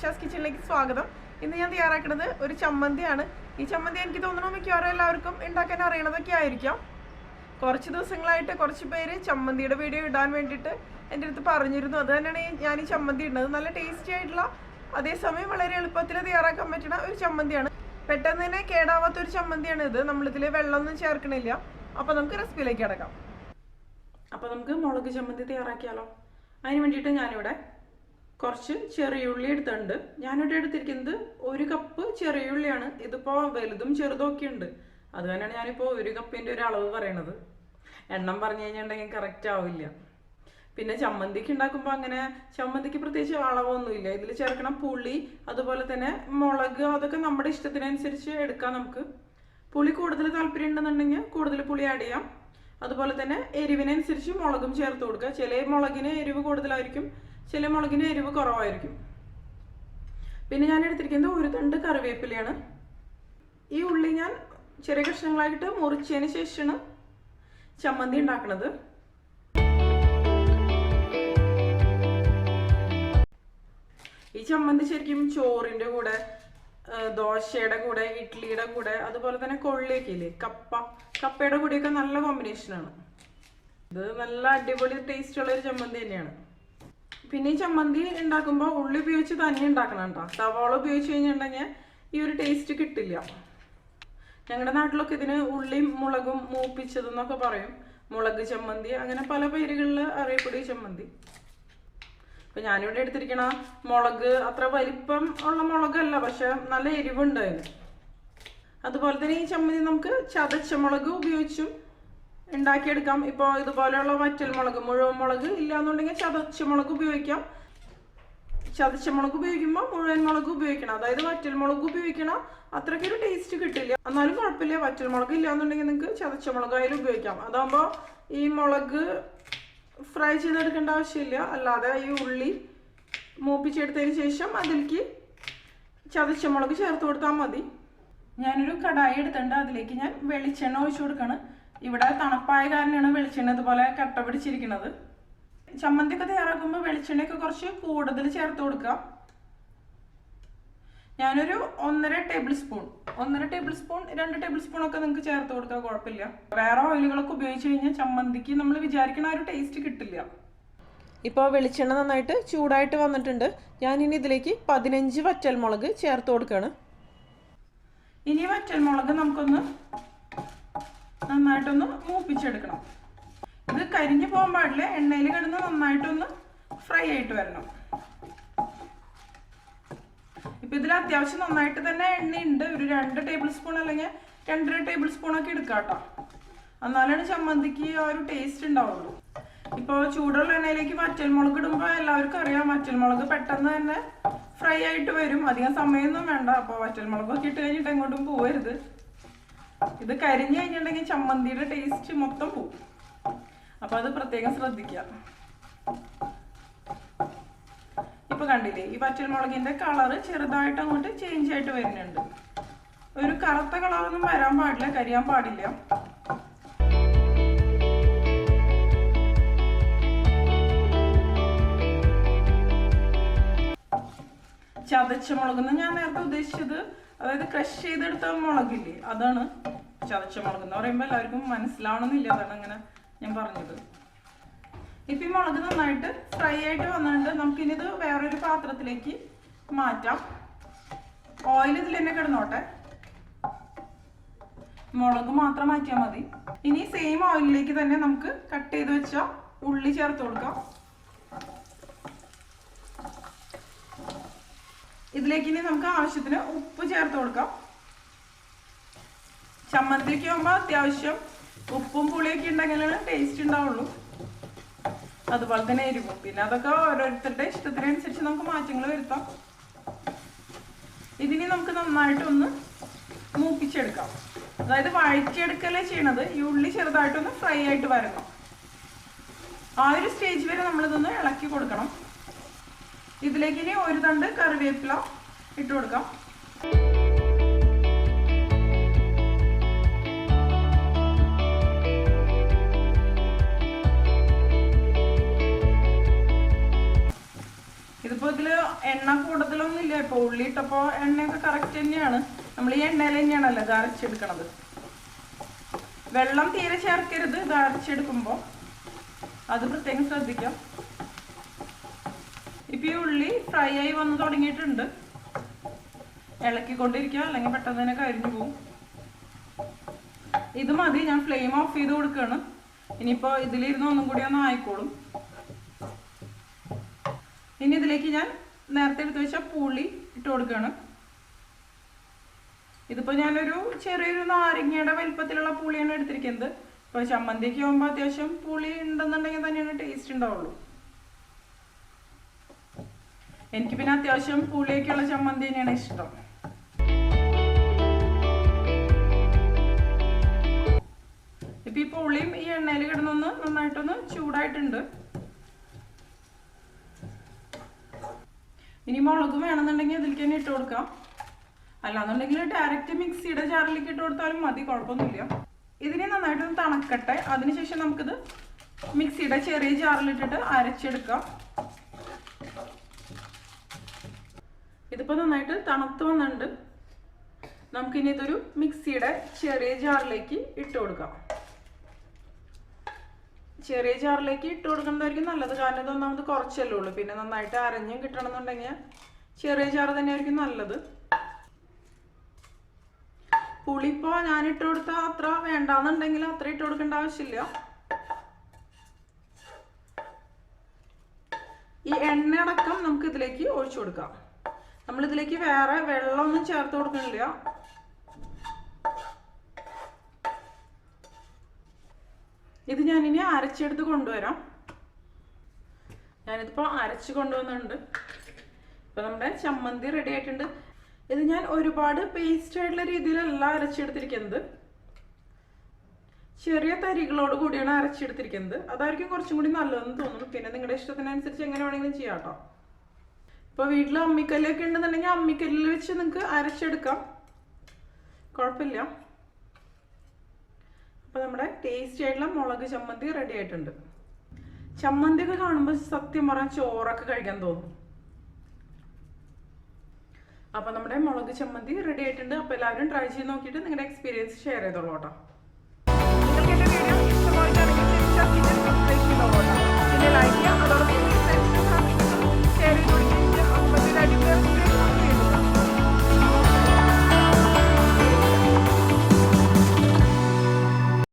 നിമിഷാസ് കിച്ചണിലേക്ക് സ്വാഗതം. ഇന്ന് ഞാൻ തയ്യാറാക്കുന്നത് ഒരു ചമ്മന്തിയാണ്. ഈ ചമ്മന്തി എനിക്ക് തോന്നുന്നു മിക്കവാറും എല്ലാവർക്കും ഉണ്ടാക്കാൻ അറിയണതൊക്കെ ആയിരിക്കാം. കുറച്ച് ദിവസങ്ങളായിട്ട് കുറച്ച് പേര് ചമ്മന്തിയുടെ വീഡിയോ ഇടാൻ വേണ്ടിയിട്ട് എന്റെ അടുത്ത് പറഞ്ഞിരുന്നു. അത് തന്നെയാണ് ഞാൻ ഈ ചമ്മന്തി ഇടുന്നത്. നല്ല ടേസ്റ്റി ആയിട്ടുള്ള അതേസമയം വളരെ എളുപ്പത്തിൽ തയ്യാറാക്കാൻ പറ്റുന്ന ഒരു ചമ്മന്തിയാണ്. പെട്ടെന്ന് തന്നെ കേടാവാത്ത ഒരു ചമ്മന്തിയാണ് ഇത്. നമ്മളിതിൽ വെള്ളമൊന്നും ചേർക്കണില്ല. അപ്പോൾ നമുക്ക് റെസിപ്പിയിലേക്ക് കിടക്കാം. അപ്പോൾ നമുക്ക് മുളക് ചമ്മന്തി തയ്യാറാക്കിയാലോ? അതിന് വേണ്ടിയിട്ട് ഞാനിവിടെ കുറച്ച് ചെറിയുള്ളി എടുത്തിട്ടുണ്ട്. ഞാനിവിടെ എടുത്തിരിക്കുന്നത് ഒരു കപ്പ് ചെറിയുള്ളിയാണ് ഇതിപ്പോൾ വലുതും ചെറുതും ഒക്കെ ഉണ്ട്. അത് തന്നെയാണ് ഞാനിപ്പോൾ ഒരു കപ്പിന്റെ ഒരു അളവ് പറയണത്. എണ്ണം പറഞ്ഞു കഴിഞ്ഞിട്ടുണ്ടെങ്കിൽ കറക്റ്റ് ആവില്ല. പിന്നെ ചമ്മന്തിക്ക് ഉണ്ടാക്കുമ്പോൾ അങ്ങനെ ചമ്മന്തിക്ക് പ്രത്യേകിച്ച് അളവൊന്നുമില്ല. ഇതിൽ ചേർക്കണം പുളി അതുപോലെ തന്നെ മുളക് അതൊക്കെ നമ്മുടെ ഇഷ്ടത്തിനനുസരിച്ച് എടുക്കാം നമുക്ക്. പുളി കൂടുതൽ താല്പര്യം ഉണ്ടെന്നുണ്ടെങ്കിൽ കൂടുതൽ പുളി ആഡ് ചെയ്യാം. അതുപോലെ തന്നെ എരിവിനനുസരിച്ച് മുളകും ചേർത്ത് കൊടുക്കുക. ചില മുളകിന് എരിവ് കൂടുതലായിരിക്കും. ചില മുളകിന് എരിവ് കുറവായിരിക്കും. പിന്നെ ഞാൻ എടുത്തിരിക്കുന്നത് ഒരു തണ്ട് കറിവേപ്പിലയാണ്. ഈ ഉള്ളി ഞാൻ ചെറിയ കഷ്ണങ്ങളായിട്ട് മുറിച്ചതിന് ശേഷമാണ് ചമ്മന്തി ഉണ്ടാക്കുന്നത്. ഈ ചമ്മന്തി ശരിക്കും ചോറിന്റെ കൂടെ ദോശയുടെ കൂടെ ഇഡ്ഡലിയുടെ കൂടെ അതുപോലെ തന്നെ കൊള്ളിയൊക്കെ ഇല്ലേ കപ്പ കപ്പയുടെ കൂടെയൊക്കെ നല്ല കോമ്പിനേഷനാണ് ഇത് നല്ല അടിപൊളി ടേസ്റ്റ് ഉള്ള ഒരു ചമ്മന്തി തന്നെയാണ്. പിന്നെ ഈ ചമ്മന്തി ഉണ്ടാക്കുമ്പോൾ ഉള്ളി ഉപയോഗിച്ച് തന്നെ ഉണ്ടാക്കണം കേട്ടോ. സവാള ഉപയോഗിച്ച് കഴിഞ്ഞിട്ടുണ്ടെങ്കിൽ ഈ ഒരു ടേസ്റ്റ് കിട്ടില്ല. ഞങ്ങളുടെ നാട്ടിലൊക്കെ ഇതിന് ഉള്ളിയും മുളകും മൂപ്പിച്ചതെന്നൊക്കെ പറയും. മുളക് ചമ്മന്തി അങ്ങനെ പല പേരുകളിൽ അറിയപ്പെടും ചമ്മന്തി. അപ്പൊ ഞാനിവിടെ എടുത്തിരിക്കണ മുളക് അത്ര വലിപ്പം ഉള്ള മുളകല്ല പക്ഷെ നല്ല എരിവുണ്ട് അതിന്. അതുപോലെ തന്നെ ഈ ചമ്മന്തി നമുക്ക് ചതച്ച മുളക് ഉപയോഗിച്ചും ഉണ്ടാക്കിയെടുക്കാം. ഇപ്പോൾ ഇതുപോലെയുള്ള വറ്റൽ മുളക് മുഴുവൻ മുളക് ഇല്ലാന്നുണ്ടെങ്കിൽ ചതച്ച മുളക് ഉപയോഗിക്കാം. ചതച്ച മുളക് ഉപയോഗിക്കുമ്പോൾ മുഴുവൻ മുളക് ഉപയോഗിക്കണം. അതായത് വറ്റൽ മുളക് ഉപയോഗിക്കണം. അത്രയ്ക്ക് ഒരു ടേസ്റ്റ് കിട്ടില്ല. എന്നാലും കുഴപ്പമില്ല. വറ്റൽ മുളക് ഇല്ലാന്നുണ്ടെങ്കിൽ നിങ്ങൾക്ക് ചതച്ച മുളക് ആയാലും ഉപയോഗിക്കാം. അതാകുമ്പോൾ ഈ മുളക് ഫ്രൈ ചെയ്തെടുക്കേണ്ട ആവശ്യമില്ല. അല്ലാതെ ഈ ഉള്ളി മൂപ്പിച്ചെടുത്തതിന് ശേഷം അതിലേക്ക് ചതച്ച മുളക് ചേർത്ത് കൊടുത്താൽ മതി. ഞാനൊരു കടായി എടുത്തിട്ടുണ്ട്. അതിലേക്ക് ഞാൻ വെളിച്ചെണ്ണ ഒഴിച്ചു കൊടുക്കാണ്. ഇവിടെ തണുപ്പായ കാരണമാണ് വെളിച്ചെണ്ണ ഇതുപോലെ കട്ട പിടിച്ചിരിക്കുന്നത്. ചമ്മന്തി ഒക്കെ തയ്യാറാക്കുമ്പോൾ വെളിച്ചെണ്ണയൊക്കെ കുറച്ച് കൂടുതൽ ചേർത്ത് കൊടുക്കാം. ഞാനൊരു ഒന്നര ടേബിൾ സ്പൂൺ ഒന്നര ടേബിൾ സ്പൂൺ രണ്ട് ടേബിൾ സ്പൂൺ ഒക്കെ നിങ്ങൾക്ക് ചേർത്ത് കൊടുക്കാൻ കുഴപ്പമില്ല. വേറെ ഓയിലുകളൊക്കെ ഉപയോഗിച്ച് കഴിഞ്ഞാൽ ചമ്മന്തിക്ക് നമ്മൾ വിചാരിക്കുന്ന ആ ഒരു ടേസ്റ്റ് കിട്ടില്ല. ഇപ്പോൾ വെളിച്ചെണ്ണ നന്നായിട്ട് ചൂടായിട്ട് വന്നിട്ടുണ്ട്. ഞാനിനി ഇതിലേക്ക് പതിനഞ്ച് വറ്റൽമുളക് ചേർത്ത് കൊടുക്കുകയാണ് ഇനി വറ്റൽമുളക് നമുക്കൊന്ന് നന്നായിട്ടൊന്ന് മൂപ്പിച്ചെടുക്കണം. ഇത് കരിഞ്ഞു പോകാൻ പാടില്ല. എണ്ണയിൽ കിടന്ന് നന്നായിട്ടൊന്ന് ഫ്രൈ ആയിട്ട് വരണം. ഇപ്പൊ ഇതിൽ അത്യാവശ്യം നന്നായിട്ട് തന്നെ എണ്ണയുണ്ട്. ഒരു രണ്ട് ടേബിൾ സ്പൂൺ അല്ലെങ്കിൽ രണ്ടര ടേബിൾ സ്പൂൺ ഒക്കെ കേട്ടോ. എന്നാലാണ് ചമ്മന്തിക്ക് ആ ഒരു ടേസ്റ്റ് ഉണ്ടാവുള്ളൂ. ഇപ്പൊ ചൂടുള്ള എണ്ണയിലേക്ക് വറ്റൽമുളക് ഇടുമ്പോൾ എല്ലാവർക്കും അറിയാം വറ്റൽമുളക് പെട്ടെന്ന് തന്നെ ഫ്രൈ ആയിട്ട് വരും. അധികം സമയമൊന്നും വേണ്ട. അപ്പോൾ വറ്റൽമുളകൊക്കെ ഇട്ട് കഴിഞ്ഞിട്ട് എങ്ങോട്ടും പോവരുത്. ഇത് കരിഞ്ഞു കഴിഞ്ഞിട്ടുണ്ടെങ്കിൽ ചമ്മന്തിയുടെ ടേസ്റ്റ് മൊത്തം പോവും. അപ്പൊ അത് പ്രത്യേകം ശ്രദ്ധിക്കുക. ഇപ്പൊ കണ്ടില്ലേ ഈ വറ്റൽമുളകിന്റെ കളറ് ചെറുതായിട്ട് അങ്ങോട്ട് ചേഞ്ച് ആയിട്ട് വരുന്നുണ്ട്. ഒരു കറുത്ത കളറൊന്നും വരാൻ പാടില്ല കരിയാൻ പാടില്ല. ചതച്ച മുളകെന്ന് ഞാൻ നേരത്തെ ഉദ്ദേശിച്ചത് അതായത് ക്രഷ് ചെയ്തെടുത്ത മുളകില്ലേ അതാണ് ചതച്ച മുളക് എന്ന് പറയുമ്പോൾ എല്ലാവർക്കും മനസ്സിലാവണമെന്നില്ല അതാണ് അങ്ങനെ ഞാൻ പറഞ്ഞത്. ഇപ്പം ഈ മുളക് നന്നായിട്ട് ഫ്രൈ ആയിട്ട് വന്നിട്ടുണ്ട് നമുക്കിനിത് വേറൊരു പാത്രത്തിലേക്ക് മാറ്റാം. ഓയിൽ ഇതിൽ തന്നെ കിടന്നോട്ടെ. മുളക് മാത്രം മാറ്റിയാൽ മതി. ഇനി സെയിം ഓയിലിലേക്ക് തന്നെ നമുക്ക് കട്ട് ചെയ്ത് വെച്ച ഉള്ളി ചേർത്ത് കൊടുക്കാം. ഇതിലേക്ക് ഇനി നമുക്ക് ആവശ്യത്തിന് ഉപ്പ് ചേർത്ത് കൊടുക്കാം. ചമ്മന്തിക്ക് ആകുമ്പോൾ അത്യാവശ്യം ഉപ്പും പുളിയൊക്കെ ഉണ്ടെങ്കിലാണ് ടേസ്റ്റ് ഉണ്ടാവുള്ളൂ. അതുപോലെ തന്നെ എരിവും. പിന്നെ അതൊക്കെ ഓരോരുത്തരുടെ ഇഷ്ടത്തിനനുസരിച്ച് നമുക്ക് മാറ്റങ്ങൾ വരുത്താം. ഇതിനി നമുക്ക് നന്നായിട്ടൊന്ന് മൂപ്പിച്ചെടുക്കാം. അതായത് വഴറ്റിയെടുക്കലേ ചെയ്യണത്? ഈ ഉള്ളി ചെറുതായിട്ടൊന്ന് ഫ്രൈ ആയിട്ട് വരണം. ആ ഒരു സ്റ്റേജ് വരെ നമ്മളിതൊന്ന് ഇളക്കി കൊടുക്കണം. ഇതിലേക്ക് ഇനി ഒരു തണ്ട് കറിവേപ്പില ഇട്ട് കൊടുക്കാം. ഇതിപ്പോ ഇതിൽ എണ്ണ കൂടുതലൊന്നും ഇല്ല. ഇപ്പൊ ഉള്ളി ഇട്ടപ്പോ എണ്ണയൊക്കെ കറക്റ്റ് തന്നെയാണ്. നമ്മൾ ഈ എണ്ണയിൽ തന്നെയാണല്ലോ ഇത് അരച്ചെടുക്കണത്. വെള്ളം തീരെ ചേർക്കരുത്. ഇത് അത് പ്രത്യേകം ശ്രദ്ധിക്കാം. ഇപ്പൊ ഉള്ളി ഫ്രൈ ആയി വന്ന് തുടങ്ങിയിട്ടുണ്ട്. ഇളക്കിക്കൊണ്ടിരിക്കുക അല്ലെങ്കിൽ പെട്ടെന്ന് തന്നെ കരിഞ്ഞു പോകും ഇത് മതി ഞാൻ ഫ്ലെയിം ഓഫ് ചെയ്ത് കൊടുക്കുകയാണ്. ഇനിയിപ്പോൾ ഇതിലിരുന്ന് ഒന്നും കൂടി ഒന്ന് ആയിക്കോളും. ഇനി ഇതിലേക്ക് ഞാൻ നേരത്തെ എടുത്തു വെച്ച പുളി ഇട്ട് കൊടുക്കുകയാണ്. ഇതിപ്പോൾ ഞാനൊരു ചെറിയൊരു നാരങ്ങയുടെ വലിപ്പത്തിലുള്ള പുളിയാണ് എടുത്തിരിക്കുന്നത്. ഇപ്പോൾ ചമ്മന്തിക്ക് ആകുമ്പോൾ അത്യാവശ്യം പുളി ഉണ്ടെന്നുണ്ടെങ്കിൽ തന്നെയാണ് ടേസ്റ്റ് ഉണ്ടാവുള്ളൂ. എനിക്ക് പിന്നെ അത്യാവശ്യം പുളിയൊക്കെയുള്ള ചമ്മന്തി തന്നെയാണ് ഇഷ്ടം. ഇപ്പൊ ഈ പുളിയും ഈ എണ്ണയിൽ കിടന്നൊന്ന് നന്നായിട്ടൊന്ന് ചൂടായിട്ടുണ്ട്. ഇനി മുളക് വേണമെന്നുണ്ടെങ്കിൽ അതിലേക്ക് തന്നെ ഇട്ട് കൊടുക്കാം. അല്ലാന്നുണ്ടെങ്കിൽ ഡയറക്റ്റ് മിക്സിയുടെ ജാറിലേക്ക് ഇട്ട് കൊടുത്താലും മതി കുഴപ്പമൊന്നുമില്ല. ഇതിനെ നന്നായിട്ടൊന്ന് തണക്കട്ടെ. അതിനുശേഷം നമുക്കിത് മിക്സിയുടെ ചെറിയ ജാറിലിട്ടിട്ട് അരച്ചെടുക്കാം. ഇതിപ്പോൾ നന്നായിട്ട് തണുത്ത് വന്നിട്ടുണ്ട്. നമുക്കിനി ഇതൊരു മിക്സിയുടെ ചെറിയ ജാറിലേക്ക് ഇട്ട് കൊടുക്കാം. ചെറിയ ജാറിലേക്ക് ഇട്ട് കൊടുക്കുന്നതായിരിക്കും നല്ലത്. കാരണം ഇതൊന്നാമത് കുറച്ചല്ലേ ഉള്ളൂ. പിന്നെ നന്നായിട്ട് അരഞ്ഞും കിട്ടണമെന്നുണ്ടെങ്കിൽ ചെറിയ ജാറ് തന്നെയായിരിക്കും നല്ലത്. പുളിപ്പോ ഞാൻ കൊടുത്ത അത്ര വേണ്ടാന്നുണ്ടെങ്കിൽ അത്ര ഇട്ട് കൊടുക്കേണ്ട ആവശ്യമില്ല. ഈ എണ്ണ അടക്കം നമുക്ക് ഇതിലേക്ക് ഒഴിച്ചു കൊടുക്കാം. നമ്മൾ ഇതിലേക്ക് വേറെ വെള്ളമൊന്നും ചേർത്ത് കൊടുക്കണില്ല ഇത് ഞാനിനി അരച്ചെടുത്ത് കൊണ്ടുവരാം. ഞാനിതിപ്പോൾ അരച്ച് കൊണ്ടുവന്നിട്ടുണ്ട്. ഇപ്പൊ നമ്മുടെ ചമ്മന്തി റെഡി ആയിട്ടുണ്ട്. ഇത് ഞാൻ ഒരുപാട് പേസ്റ്റ് ആയിട്ടുള്ള രീതിയിലല്ല അരച്ചെടുത്തിരിക്കുന്നത്. ചെറിയ തരികളോട് കൂടിയാണ് അരച്ചെടുത്തിരിക്കുന്നത്. അതായിരിക്കും കുറച്ചും കൂടി നല്ലതെന്ന് തോന്നുന്നു. പിന്നെ നിങ്ങളുടെ ഇഷ്ടത്തിനനുസരിച്ച് എങ്ങനെ വേണമെങ്കിലും ചെയ്യാം കേട്ടോ. ഇപ്പോൾ വീട്ടിൽ അമ്മിക്കല്ലൊക്കെ ഉണ്ടെന്നുണ്ടെങ്കിൽ അമ്മിക്കല്ലിൽ വെച്ച് നിങ്ങൾക്ക് അരച്ചെടുക്കാം. കുഴപ്പമില്ല അപ്പോൾ നമ്മുടെ ടേസ്റ്റി ആയിട്ടുള്ള മുളക് ചമ്മന്തി റെഡി ആയിട്ടുണ്ട്. ചമ്മന്തി ഒക്കെ കാണുമ്പോൾ സത്യം പറഞ്ഞാൽ ചോറൊക്കെ കഴിക്കാൻ തോന്നും. അപ്പോൾ നമ്മുടെ മുളക് ചമ്മന്തി റെഡി ആയിട്ടുണ്ട്. അപ്പോൾ എല്ലാവരും ട്രൈ ചെയ്ത് നോക്കിയിട്ട് നിങ്ങളുടെ എക്സ്പീരിയൻസ് ഷെയർ ചെയ്തോളൂ കേട്ടോ.